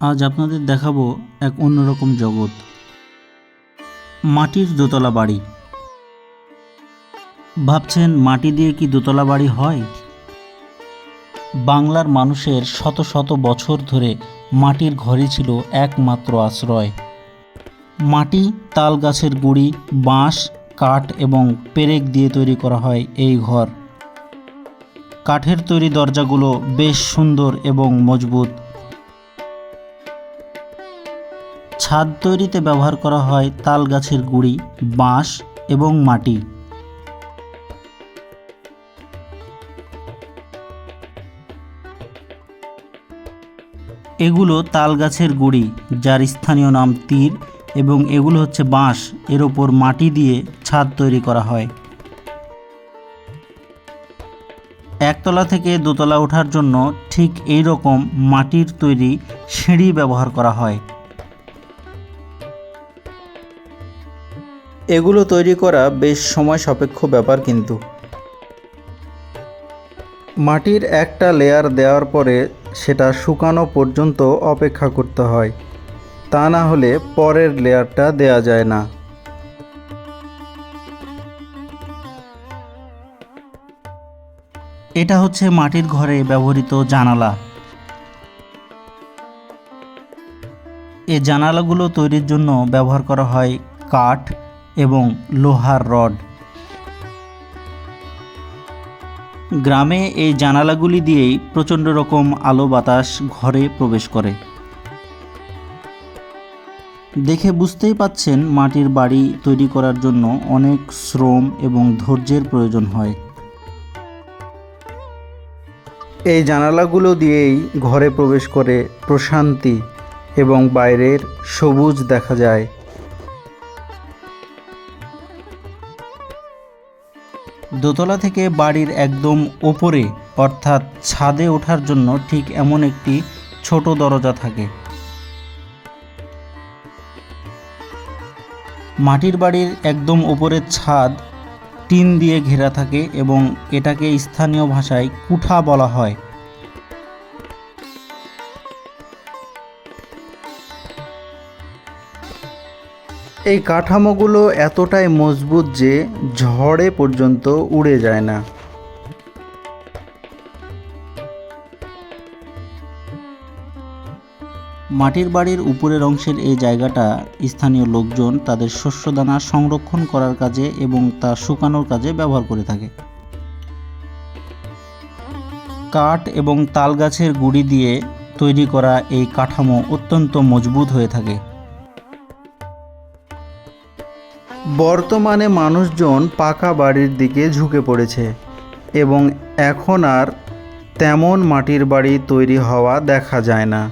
আজ আপনাদের দেখাবো এক অন্যরকম জগৎ। মাটির দোতলা বাড়ি। ভাবছেন মাটি দিয়ে কি দোতলা বাড়ি হয়? বাংলার মানুষের শত শত বছর ধরে মাটির ঘরই ছিল একমাত্র আশ্রয়। মাটি, তাল গাছের গুড়ি, বাঁশ, কাঠ এবং পেরেক দিয়ে তৈরি করা হয় এই ঘর। কাঠের তৈরি দরজাগুলো বেশ সুন্দর এবং মজবুত। ছাদ তৈরিতে ব্যবহার করা হয় তাল গাছের গুঁড়ি, বাঁশ এবং মাটি। এগুলো তাল গাছের গুঁড়ি, যার স্থানীয় নাম তীর এবং এগুলো হচ্ছে বাঁশ। এর ওপর মাটি দিয়ে ছাদ তৈরি করা হয়। একতলা থেকে দোতলা ওঠার জন্য ঠিক এই রকম মাটির তৈরি সিঁড়ি ব্যবহার করা হয়। এগুলো তৈরি করা বেশ সময় সাপেক্ষ ব্যাপার কিন্তু। মাটির একটা লেয়ার দেওয়ার পরে সেটা শুকানো পর্যন্ত অপেক্ষা করতে হয়। তা না হলে পরের লেয়ারটা দেয়া যায় না। এটা হচ্ছে মাটির ঘরে ব্যবহৃত জানালা। এই জানালাগুলো তৈরির জন্য ব্যবহার করা হয় কাঠ এবং লোহার রড। গ্রামে এই জানালাগুলি দিয়েই প্রচণ্ড রকম আলো বাতাস ঘরে প্রবেশ করে। দেখে বুঝতেই পাচ্ছেন মাটির বাড়ি তৈরি করার জন্য অনেক শ্রম এবং ধৈর্যের প্রয়োজন হয়। এই জানালাগুলো দিয়েই ঘরে প্রবেশ করে প্রশান্তি এবং বাইরের সবুজ দেখা যায়। দোতলা থেকে বাড়ির একদম ওপরে, অর্থাৎ ছাদে ওঠার জন্য ঠিক এমন একটি ছোট দরজা থাকে। মাটির বাড়ির একদম ওপরের ছাদ টিন দিয়ে ঘেরা থাকে এবং এটাকে স্থানীয় ভাষায় কুঠা বলা হয়। এই কাঠামোগুলো এতটাই মজবুত যে ঝড়ে পর্যন্ত উড়ে যায় না। মাটির বাড়ির উপরের অংশের এই জায়গাটা স্থানীয় লোকজন তাদের শস্যদানা সংরক্ষণ করার কাজে এবং তা শুকানোর কাজে ব্যবহার করে থাকে। কাঠ এবং তাল গাছের গুঁড়ি দিয়ে তৈরি করা এই কাঠামো অত্যন্ত মজবুত হয়ে থাকে। বর্তমানে মানুষজন পাকা বাড়ির দিকে ঝুঁকে পড়েছে এবং এখন আর তেমন মাটির বাড়ি তৈরি হওয়া দেখা যায় না।